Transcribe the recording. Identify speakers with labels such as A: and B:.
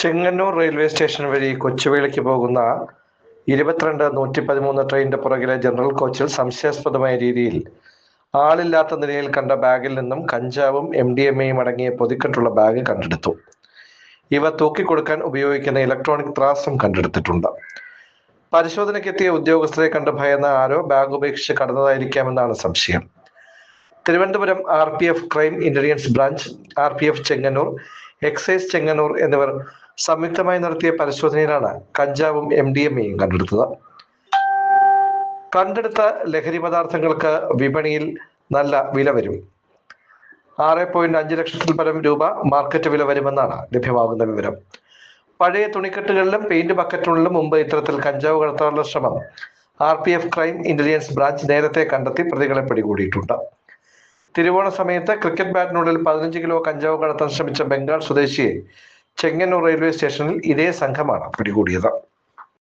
A: Chengannur railway station വഴി കൊച്ചുവേളിക്ക് പോകുന്ന ഇരുപത്തിരണ്ട് നൂറ്റി പതിമൂന്ന് ട്രെയിനിന്റെ പുറകിലെ ജനറൽ കോച്ചിൽ സംശയാസ്പദമായ രീതിയിൽ ആളില്ലാത്ത നിലയിൽ കണ്ട ബാഗിൽ നിന്നും കഞ്ചാവും എം ഡി എം എയും അടങ്ങിയ പൊതിക്കെട്ടുള്ള ബാഗ് കണ്ടെടുത്തു. ഇവ തൂക്കിക്കൊടുക്കാൻ ഉപയോഗിക്കുന്ന ഇലക്ട്രോണിക് ത്രാസും കണ്ടെടുത്തിട്ടുണ്ട്. പരിശോധനയ്ക്കെത്തിയ ഉദ്യോഗസ്ഥരെ കണ്ട് ഭയന്ന ആരോ ബാഗ് ഉപേക്ഷിച്ച് കടന്നതായിരിക്കാമെന്നാണ് സംശയം. Thiruvananthapuram R P F crime intelligence branch R P F Chengannur excise Chengannur എന്നിവർ സംയുക്തമായി നടത്തിയ പരിശോധനയിലാണ് കഞ്ചാവും എം ഡി എം എയും കണ്ടെടുത്തത്. കണ്ടെടുത്ത ലഹരി പദാർത്ഥങ്ങൾക്ക് വിപണിയിൽ നല്ല വില വരും. ആറ് പോയിന്റ് അഞ്ച് ലക്ഷത്തിൽ പരം രൂപ മാർക്കറ്റ് വില വരുമെന്നാണ് ലഭ്യമാകുന്ന വിവരം. പഴയ തുണിക്കെട്ടുകളിലും പെയിന്റ് ബക്കറ്റുകളിലും മുമ്പ് ഇത്തരത്തിൽ കഞ്ചാവ് കടത്താനുള്ള ശ്രമം R P F crime intelligence branch നേരത്തെ കണ്ടെത്തി പ്രതികളെ പിടികൂടിയിട്ടുണ്ട്. തിരുവോണ സമയത്ത് ക്രിക്കറ്റ് ബാറ്റിനുള്ളിൽ പതിനഞ്ച് കിലോ കഞ്ചാവ് കടത്താൻ ശ്രമിച്ച ബംഗാൾ സ്വദേശിയെ ചെങ്ങന്നൂർ റെയിൽവേ സ്റ്റേഷനിൽ ഇതേ സംഘമാണ് പിടികൂടിയത്.